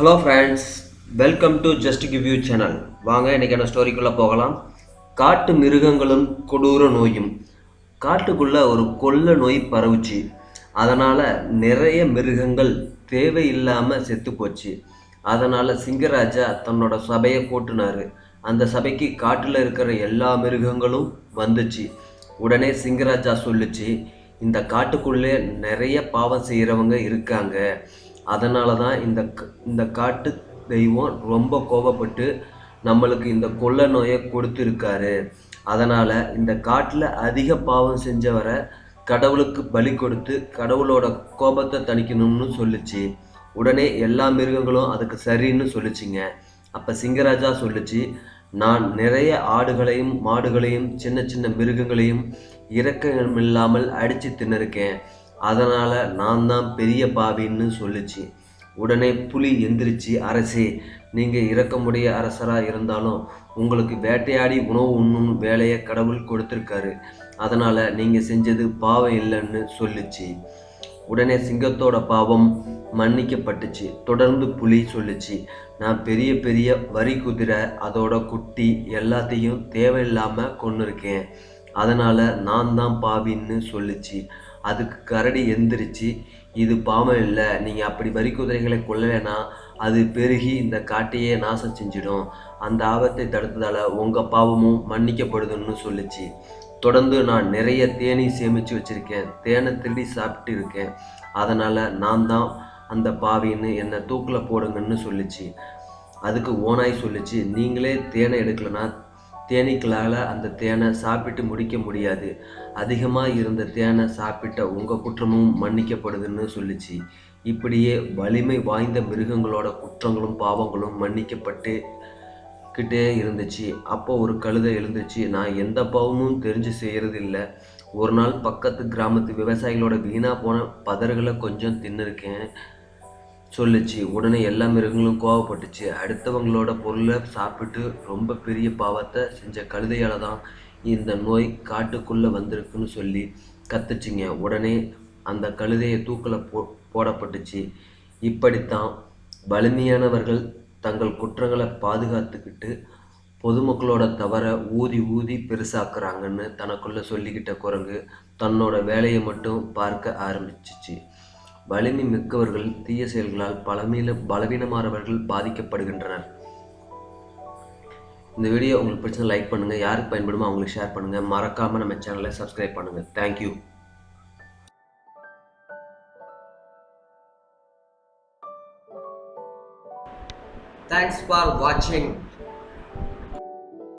Hello friends welcome to just give you channel வாங்க இன்றைக்கான ஸ்டோரிக்குள்ளே போகலாம். காட்டு மிருகங்களும் கொடூர நோயும். காட்டுக்குள்ளே ஒரு கொள்ள நோய் பரவுச்சு. அதனால் நிறைய மிருகங்கள் தேவையில்லாமல் செத்து போச்சு. அதனால் சிங்கராஜா தன்னோட சபையை கூட்டினாரு. அந்த சபைக்கு காட்டில் இருக்கிற எல்லா மிருகங்களும் வந்துச்சு. உடனே சிங்கராஜா சொல்லுச்சு இந்த காட்டுக்குள்ளே நிறைய பாவம் செய்கிறவங்க இருக்காங்க. அதனால தான் இந்த க- இந்த காட்டு தெய்வம் ரொம்ப கோபப்பட்டு நம்மளுக்கு இந்த கொள்ள நோயை கொடுத்துருக்காரு. அதனால் இந்த காட்டில் அதிக பாவம் செஞ்சவரை கடவுளுக்கு பலி கொடுத்து கடவுளோட கோபத்தை தணிக்கணும்னு சொல்லுச்சு. உடனே எல்லா மிருகங்களும் அதுக்கு சரின்னு சொல்லிச்சிங்க. அப்போ சிங்கராஜா சொல்லுச்சு நான் நிறைய ஆடுகளையும் மாடுகளையும் சின்ன சின்ன மிருகங்களையும் இரக்கமில்லாமல் அடித்து தின்னிருக்கேன். அதனால் நான் தான் பெரிய பாவின்னு சொல்லுச்சு. உடனே புலி எந்திரிச்சு அரசே நீங்கள் இறக்கமுடைய அரசராக இருந்தாலும் உங்களுக்கு வேட்டையாடி உணவு உண்ணும் வேலையை கடவுள் கொடுத்துருக்காரு. அதனால் நீங்கள் செஞ்சது பாவம் இல்லைன்னு சொல்லுச்சு. உடனே சிங்கத்தோட பாவம் மன்னிக்கப்பட்டுச்சு. தொடர்ந்து புலி சொல்லுச்சு. நான் பெரிய பெரிய வரி குதிரை அதோட குட்டி எல்லாத்தையும் தேவையில்லாமல் கொண்டு இருக்கேன் அதனால் நான் தான் பாவின்னு சொல்லுச்சு. அதுக்கு கரடி எந்திரிச்சு இது பாவம் இல்லை நீங்கள் அப்படி வரி குதிரைகளை கொல்லலைன்னா அது பெருகி இந்த காட்டையே நாசம் செஞ்சிடும். அந்த ஆபத்தை தடுத்ததால் உங்கள் பாவமும் மன்னிக்கப்படுதுன்னு சொல்லுச்சு. தொடர்ந்து நான் நிறைய தேனி சேமித்து வச்சுருக்கேன். தேனை திருடி சாப்பிட்டு இருக்கேன். அதனால் நான் தான் அந்த பாவின்னு என்னை தூக்கில் போடுங்கன்னு சொல்லுச்சு. அதுக்கு ஓனாய் சொல்லுச்சு நீங்களே தேனை எடுக்கலைன்னா தேனீக்களால் அந்த தேனை சாப்பிட்டு முடிக்க முடியாது. அதிகமாக இருந்த தேனை சாப்பிட்ட உங்கள் குற்றமும் மன்னிக்கப்படுதுன்னு சொல்லிச்சு. இப்படியே வலிமை வாய்ந்த மிருகங்களோட குற்றங்களும் பாவங்களும் மன்னிக்கப்பட்டு கிட்டே இருந்துச்சு. அப்போ ஒரு கழுதை எழுந்துச்சு. நான் எந்த பாவமும் தெரிஞ்சு செய்கிறது இல்லை ஒரு நாள் பக்கத்து கிராமத்து விவசாயிகளோட வீணாக போன பதறுகளை கொஞ்சம் தின்னுருக்கேன். சொல்லுச்சு. உடனே எல்லா மிருகங்களும் கோவப்பட்டுச்சு. அடுத்தவங்களோட பொருளை சாப்பிட்டு ரொம்ப பெரிய பாவத்தை செஞ்ச கழுதையால் தான் இந்த நோய் காட்டுக்குள்ளே வந்திருக்குன்னு சொல்லி கத்துச்சிங்க. உடனே அந்த கழுதையை தூக்கில் போ போடப்பட்டுச்சு. இப்படித்தான் வலிமையானவர்கள் தங்கள் குற்றங்களை பாதுகாத்துக்கிட்டு பொதுமக்களோட தவற ஊதி ஊதி பெருசாக்குறாங்கன்னு தனக்குள்ளே சொல்லிக்கிட்ட குரங்கு தன்னோட வேலையை மட்டும் பார்க்க ஆரம்பிச்சிச்சு. வலிமை மிக்கவர்கள் தீய செயல்களால் பலமீன பலவீனமானவர்கள் பாதிக்கப்படுகின்றனர். இந்த வீடியோ உங்களுக்கு பிடிச்சதை லைக் பண்ணுங்கள் யாருக்கு பயன்படுமோ அவங்களுக்கு ஷேர் பண்ணுங்கள் மறக்காமல் நம்ம சேனலை சப்ஸ்கிரைப் பண்ணுங்கள் தேங்க்யூ தேங்க்ஸ் ஃபார் வாட்சிங்